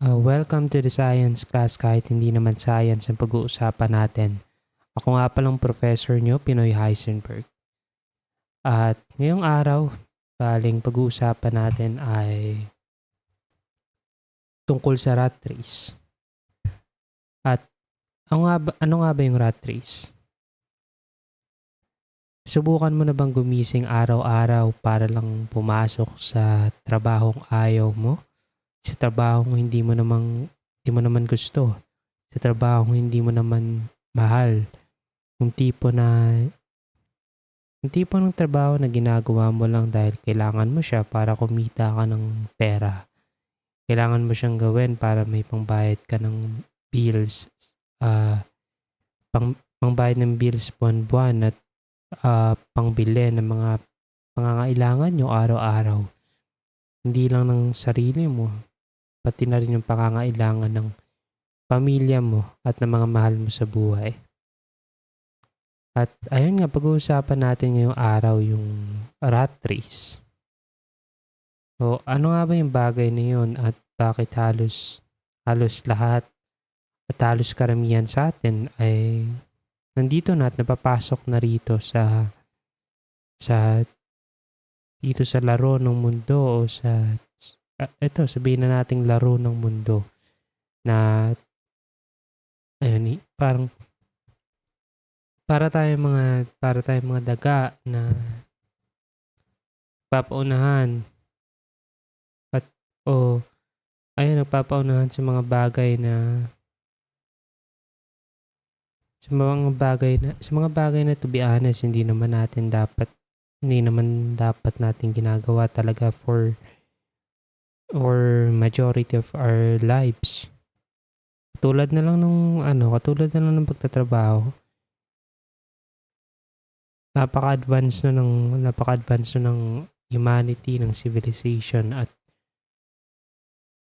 Uh, welcome to the science class kahit hindi naman science ang pag-uusapan natin. Ako nga palang professor nyo, Pinoy Heisenberg. At ngayong araw, baling pag-uusapan natin ay tungkol sa rat race. At ano nga ba, ano nga ba yung rat race? Subukan mo na bang gumising araw-araw para lang pumasok sa trabahong ayaw mo? Sa trabahong hindi mo namang hindi mo naman gusto. Sa trabahong hindi mo naman mahal. Yung tipo na yung tipo ng trabaho na ginagawa mo lang dahil kailangan mo siya para kumita ka ng pera. Kailangan mo siyang gawin para may pangbayad ka ng bills. Uh, pang, pangbayad ng bills buwan-buwan at uh, pangbili ng mga pangangailangan nyo araw-araw. Hindi lang ng sarili mo, pati na rin yung pangangailangan ng pamilya mo at ng mga mahal mo sa buhay. At ayun nga, pag-uusapan natin ngayong araw yung rat race. So, ano nga ba yung bagay na yun at bakit halos, halos lahat at halos karamihan sa atin ay nandito na at napapasok na rito sa sa dito sa laro ng mundo o sa uh, ito sabihin na nating laro ng mundo na ayun parang para tayo mga para tayo mga daga na papaunahan at o ayun nagpapaunahan sa mga bagay na sa mga bagay na sa mga bagay na to be honest hindi naman natin dapat hindi naman dapat natin ginagawa talaga for or majority of our lives. Katulad na lang nung ano, katulad na lang ng pagtatrabaho napaka-advance na ng napaka-advance na ng humanity, ng civilization at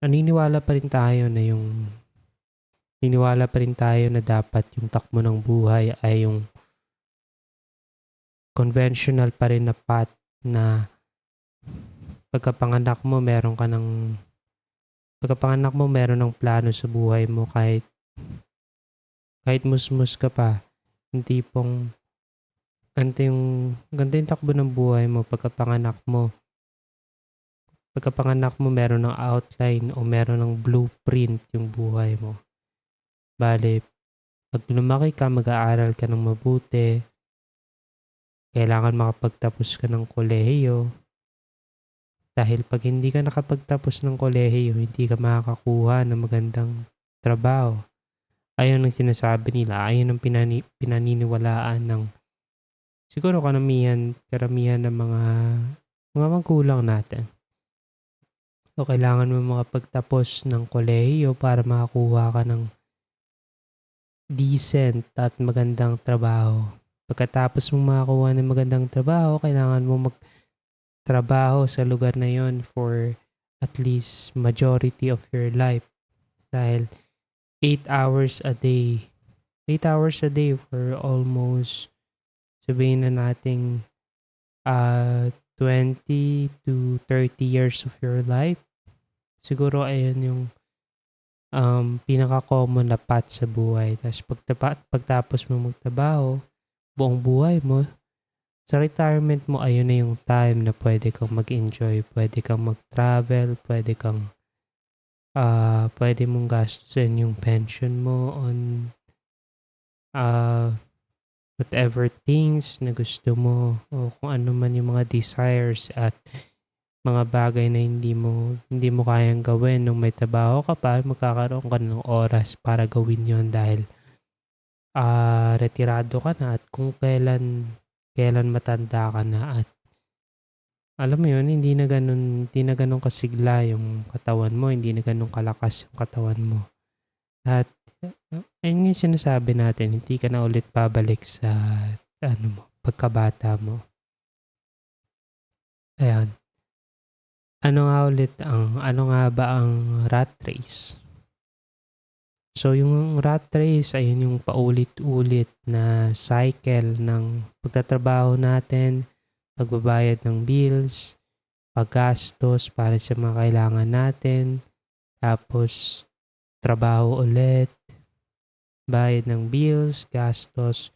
naniniwala pa rin tayo na yung naniniwala pa rin tayo na dapat yung takbo ng buhay ay yung conventional pa rin na path na pagkapanganak mo meron ka ng pagkapanganak mo meron ng plano sa buhay mo kahit kahit musmus ka pa hindi pong ganito yung, ganito yung takbo ng buhay mo pagkapanganak mo. Pagkapanganak mo, meron ng outline o meron ng blueprint yung buhay mo. Bale, pag lumaki ka, mag-aaral ka ng mabuti, kailangan makapagtapos ka ng kolehiyo. Dahil pag hindi ka nakapagtapos ng kolehiyo, hindi ka makakakuha ng magandang trabaho. Ayun ang sinasabi nila, ayun ang pinani- pinaniniwalaan ng siguro karamihan, karamihan ng mga mga magulang natin. So, kailangan mo makapagtapos ng kolehiyo para makakuha ka ng decent at magandang trabaho. Pagkatapos mong makakuha ng magandang trabaho, kailangan mo magtrabaho sa lugar na yon for at least majority of your life. Dahil 8 hours a day, 8 hours a day for almost sabihin na nating uh, ah, 20 to 30 years of your life. Siguro ayun yung um, pinaka-common na path sa buhay. Tapos pagtapa, pagtapos mo magtrabaho, buong buhay mo, sa retirement mo, ayun na yung time na pwede kang mag-enjoy, pwede kang mag-travel, pwede kang uh, pwede mong gastusin yung pension mo on uh, whatever things na gusto mo o kung ano man yung mga desires at mga bagay na hindi mo hindi mo kayang gawin nung may trabaho ka pa, magkakaroon ka ng oras para gawin yon dahil uh, retirado ka na at kung kailan kailan matanda ka na at alam mo yun, hindi na ganun, hindi na ganun kasigla yung katawan mo, hindi na ganun kalakas yung katawan mo. At ayun yung sinasabi natin, hindi ka na ulit babalik sa ano mo, pagkabata mo. Ayan. Ano nga ulit ang, ano nga ba ang rat race? So yung rat race ay yung paulit-ulit na cycle ng pagtatrabaho natin, pagbabayad ng bills, paggastos para sa mga kailangan natin, Tapos, trabaho ulit. Bayad ng bills, gastos.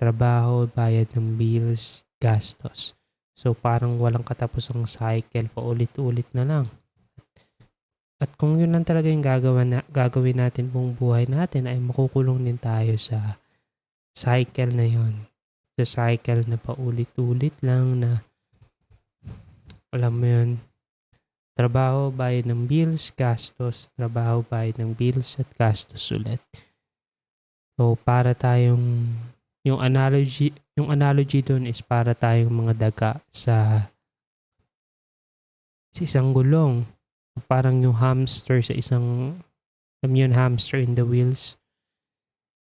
Trabaho, bayad ng bills, gastos. So, parang walang katapusang cycle. Paulit-ulit na lang. At kung yun lang talaga yung gagawin, na, gagawin natin buong buhay natin, ay makukulong din tayo sa cycle na yon Sa cycle na paulit-ulit lang na alam mo yun, trabaho, bayad ng bills, gastos, trabaho, bayad ng bills at gastos ulit. So, para tayong, yung analogy, yung analogy doon is para tayong mga daga sa, sa isang gulong. Parang yung hamster sa isang, alam yun, hamster in the wheels.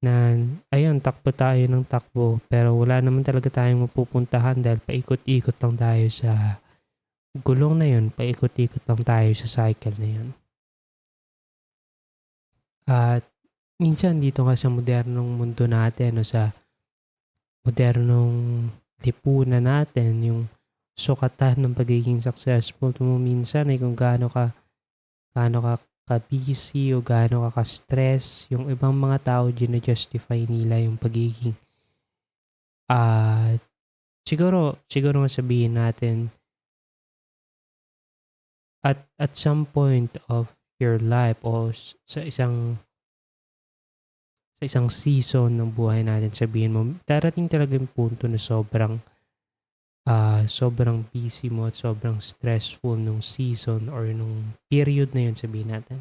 Na, ayun, takbo tayo ng takbo. Pero wala naman talaga tayong mapupuntahan dahil paikot-ikot lang tayo sa gulong na yun. Paikot-ikot lang tayo sa cycle na yun. At minsan dito nga sa modernong mundo natin o sa modernong lipunan natin, yung sukatan ng pagiging successful mo minsan ay kung gaano ka gaano ka ka-busy o gaano ka ka-stress. Yung ibang mga tao, gina-justify nila yung pagiging ah uh, siguro, siguro nga sabihin natin at at some point of your life o sa isang sa isang season ng buhay natin, sabihin mo, darating talaga yung punto na sobrang uh, sobrang busy mo at sobrang stressful nung season or nung period na yun, sabihin natin.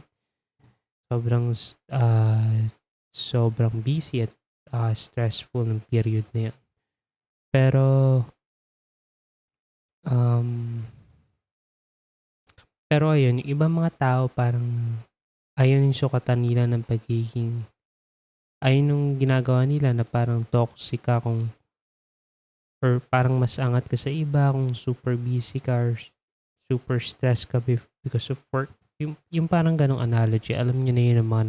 Sobrang uh, sobrang busy at uh, stressful ng period na yun. Pero um, pero ayun, yung ibang mga tao parang ayun yung sukatan nila ng pagiging ayun yung ginagawa nila na parang toxic ka kung or parang mas angat ka sa iba kung super busy ka or super stressed ka because of work. Yung, yung parang ganong analogy, alam niyo na yun ang mga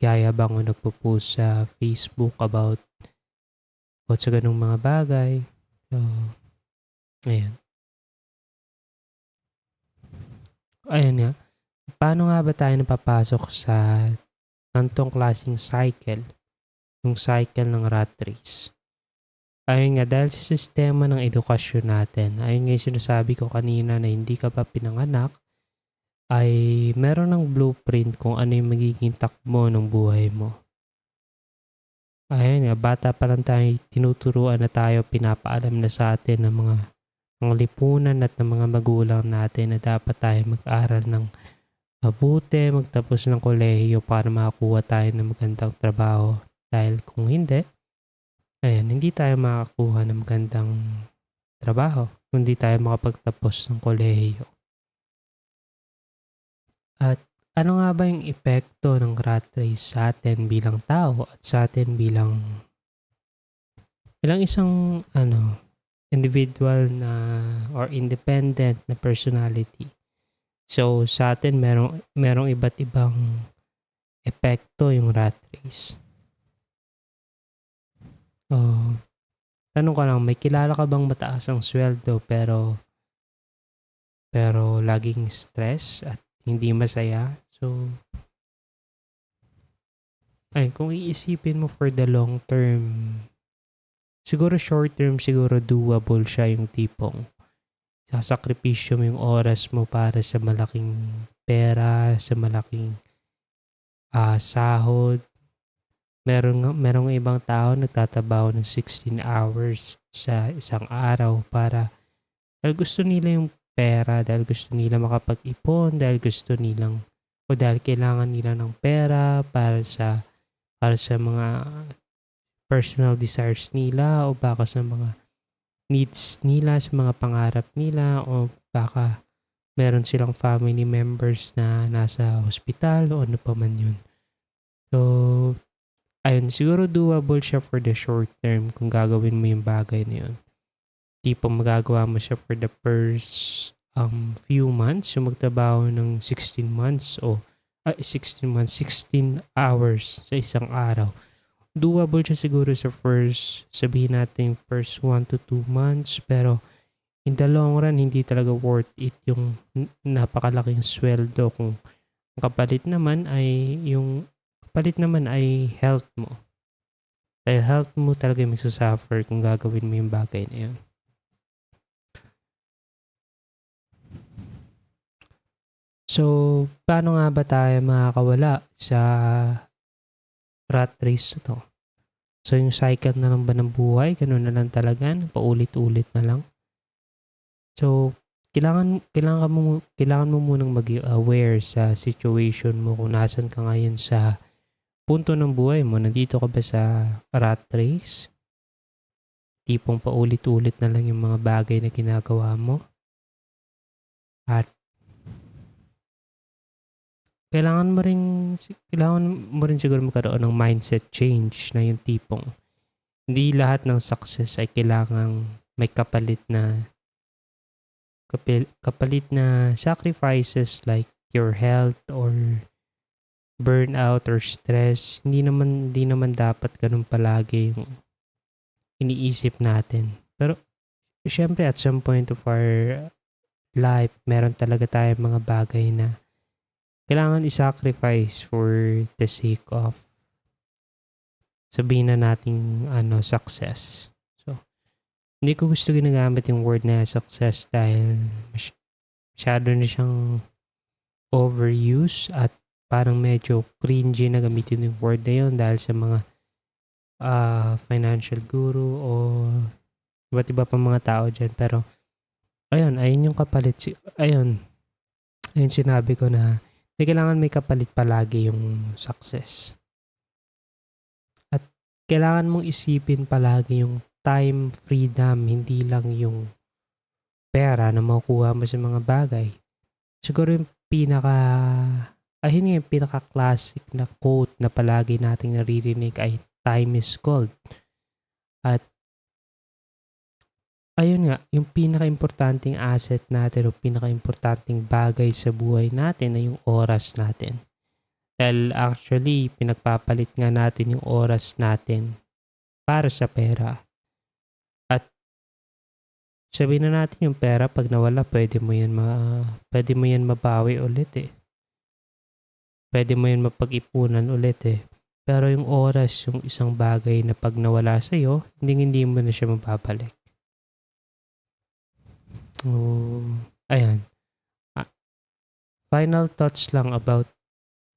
nagyayabang o nagpo-post sa Facebook about about sa ganong mga bagay. So, ayan. Ayan nga. Paano nga ba tayo napapasok sa gantong klaseng cycle, yung cycle ng rat race. Ayun nga, dahil sa sistema ng edukasyon natin, ayun nga yung sinasabi ko kanina na hindi ka pa pinanganak, ay meron ng blueprint kung ano yung magiging takbo ng buhay mo. Ayun nga, bata pa lang tayo, tinuturuan na tayo, pinapaalam na sa atin ng mga, mga lipunan at ng mga magulang natin na dapat tayo mag-aral ng mabuti magtapos ng kolehiyo para makakuha tayo ng magandang trabaho. Dahil kung hindi, ayan, hindi tayo makakuha ng magandang trabaho kung hindi tayo makapagtapos ng kolehiyo. At ano nga ba yung epekto ng rat race sa atin bilang tao at sa atin bilang bilang isang ano individual na or independent na personality? So, sa atin, merong, merong iba't ibang epekto yung rat race. Oh, tanong ko lang, may kilala ka bang mataas ang sweldo pero pero laging stress at hindi masaya? So, ay, kung iisipin mo for the long term, siguro short term, siguro doable siya yung tipong sasakripisyo mo yung oras mo para sa malaking pera, sa malaking uh, sahod. Meron, merong ibang tao nagtatabaho ng 16 hours sa isang araw para dahil gusto nila yung pera, dahil gusto nila makapag-ipon, dahil gusto nilang o dahil kailangan nila ng pera para sa para sa mga personal desires nila o baka sa mga needs nila, sa mga pangarap nila o baka meron silang family members na nasa hospital o ano pa man yun. So, ayun, siguro doable siya for the short term kung gagawin mo yung bagay na yun. Di pa magagawa mo siya for the first um, few months, yung magtrabaho ng 16 months o uh, 16 months, 16 hours sa isang araw. Doable siya siguro sa first, sabihin natin first 1 to 2 months, pero in the long run, hindi talaga worth it yung napakalaking sweldo. Kung kapalit naman ay yung kapalit naman ay health mo. Dahil health mo talaga yung magsasuffer kung gagawin mo yung bagay na yun. So, paano nga ba tayo makakawala sa rat race to? So, yung cycle na lang ba ng buhay, ganun na lang talaga, paulit-ulit na lang. So, kailangan kailangan mo kailangan mo munang maging aware sa situation mo kung nasan ka ngayon sa punto ng buhay mo. Nandito ka ba sa rat race? Tipong paulit-ulit na lang yung mga bagay na ginagawa mo? At kailangan mo rin kailangan mo rin siguro magkaroon ng mindset change na yung tipong hindi lahat ng success ay kailangang may kapalit na kapalit na sacrifices like your health or burnout or stress hindi naman hindi naman dapat ganun palagi yung iniisip natin pero syempre at some point of our life meron talaga tayong mga bagay na kailangan i-sacrifice for the sake of sabihin na nating ano success. So, hindi ko gusto ginagamit yung word na success dahil masy- masyado na siyang overuse at parang medyo cringy na gamitin yung word na yun dahil sa mga ah, financial guru o iba't iba pa mga tao dyan. Pero, ayun, ayun yung kapalit. Ayun, ayun sinabi ko na na kailangan may kapalit palagi yung success. At kailangan mong isipin palagi yung time freedom, hindi lang yung pera na makukuha mo sa mga bagay. Siguro yung pinaka, ayun nga yung pinaka-classic na quote na palagi nating naririnig ay time is gold. At ayun nga, yung pinaka-importanting asset natin o pinaka-importanting bagay sa buhay natin ay yung oras natin. Dahil actually, pinagpapalit nga natin yung oras natin para sa pera. At sabihin na natin yung pera, pag nawala, pwede mo yan, ma, pwede mo yan mabawi ulit eh. Pwede mo yan mapag-ipunan ulit eh. Pero yung oras, yung isang bagay na pag nawala sa'yo, hindi hindi mo na siya mababalik. Oh, ayan. Ah, final thoughts lang about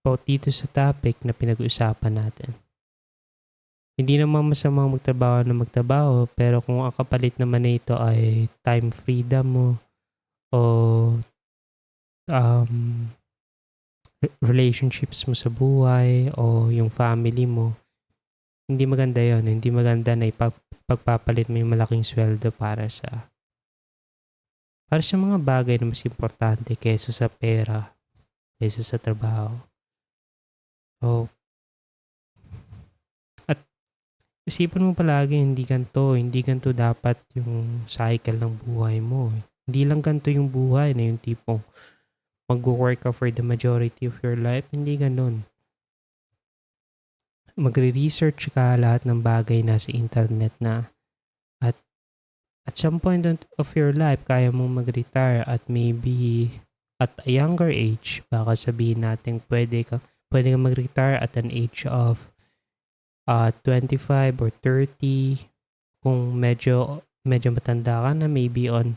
about dito sa topic na pinag-uusapan natin. Hindi naman masama magtrabaho na magtrabaho, pero kung ang kapalit naman nito ay time freedom mo o um, relationships mo sa buhay o yung family mo, hindi maganda yon Hindi maganda na ipag, pagpapalit mo yung malaking sweldo para sa para sa mga bagay na mas importante kaysa sa pera, kaysa sa trabaho. So, at isipin mo palagi, hindi ganito, hindi ganito dapat yung cycle ng buhay mo. Hindi lang ganito yung buhay na yung tipong mag-work ka for the majority of your life. Hindi ganun. Magre-research ka lahat ng bagay na sa internet na at at some point of your life, kaya mong mag-retire at maybe at a younger age, baka sabihin natin pwede ka, pwede ka mag-retire at an age of uh, 25 or 30. Kung medyo, medyo matanda ka na, maybe on,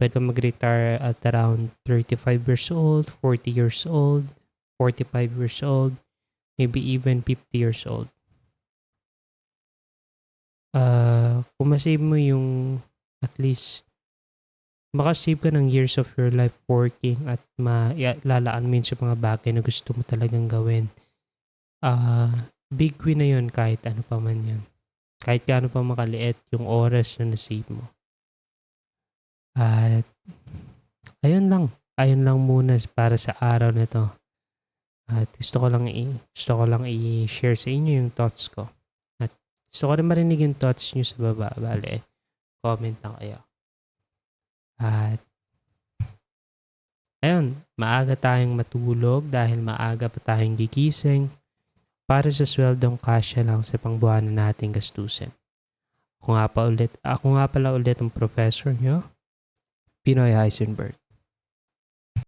pwede ka mag-retire at around 35 years old, 40 years old, 45 years old, maybe even 50 years old ah, kung masave mo yung at least makasave ka ng years of your life working at malalaan mo yun sa mga bagay na gusto mo talagang gawin. Ah, big win na yun kahit ano pa man yun. Kahit gaano pa makaliit yung oras na nasave mo. At ayun lang. Ayun lang muna para sa araw na to. At gusto ko lang i gusto ko lang i-share sa inyo yung thoughts ko. Gusto ko rin marinig yung thoughts nyo sa baba. Bale, comment lang kayo. At, ayun, maaga tayong matulog dahil maaga pa tayong gigising para sa sweldong kasya lang sa pangbuhanan nating gastusin. Ako nga, pa ulit, ako nga pala ulit ang professor nyo, Pinoy Heisenberg.